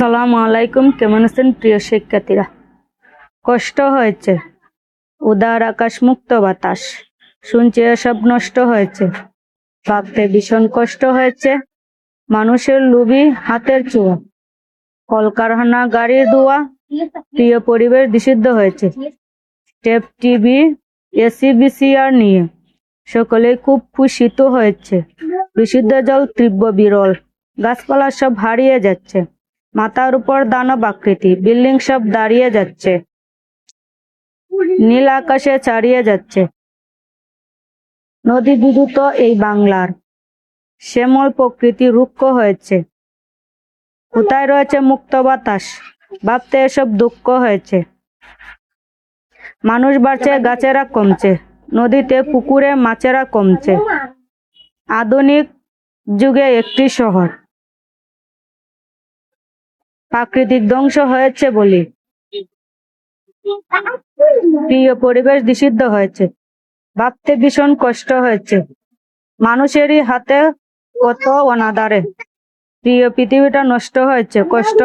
সালাম আলাইকুম, কেমন আছেন প্রিয় শিক্ষার্থীরা? কষ্ট হয়েছে, উদার আকাশ মুক্ত বাতাস, শুনছে সব নষ্ট হয়েছে। ভাবতে ভীষণ কষ্ট হয়েছে, মানুষের লুবি হাতের চুয়া, কলকারখানা গাড়ির ধোয়া, প্রিয় পরিবেশ নিষিদ্ধ হয়েছে। টেপ টিভি এসি বিসিআর নিয়ে সকলেই খুব খুশিত হয়েছে। বিশুদ্ধ জল তীব্র বিরল, গাছপালা সব হারিয়ে যাচ্ছে, মাথার উপর দানব আকৃতি, বিল্ডিং সব দাঁড়িয়ে যাচ্ছে, নীল আকাশে ছাড়িয়ে যাচ্ছে। নদী বিদ্যুৎ এই বাংলার শ্যামল প্রকৃতি রুক্ষ হয়েছে। কোথায় রয়েছে মুক্ত বাতাস ভাবতে এসব দুঃখ হয়েছে। মানুষ বাড়ছে, গাছেরা কমছে। নদীতে, পুকুরে, মাছেরা কমছে। আধুনিক যুগে একটি শহর। প্রাকৃতিক ধ্বংস হয়েছে বলি। প্রিয় পরিবেশ নিষিদ্ধ হয়েছে। ভাবতে ভীষণ কষ্ট হয়েছে। মানুষেরই হাতে কত অনাদারে। প্রিয় পৃথিবীটা নষ্ট হয়েছে, কষ্ট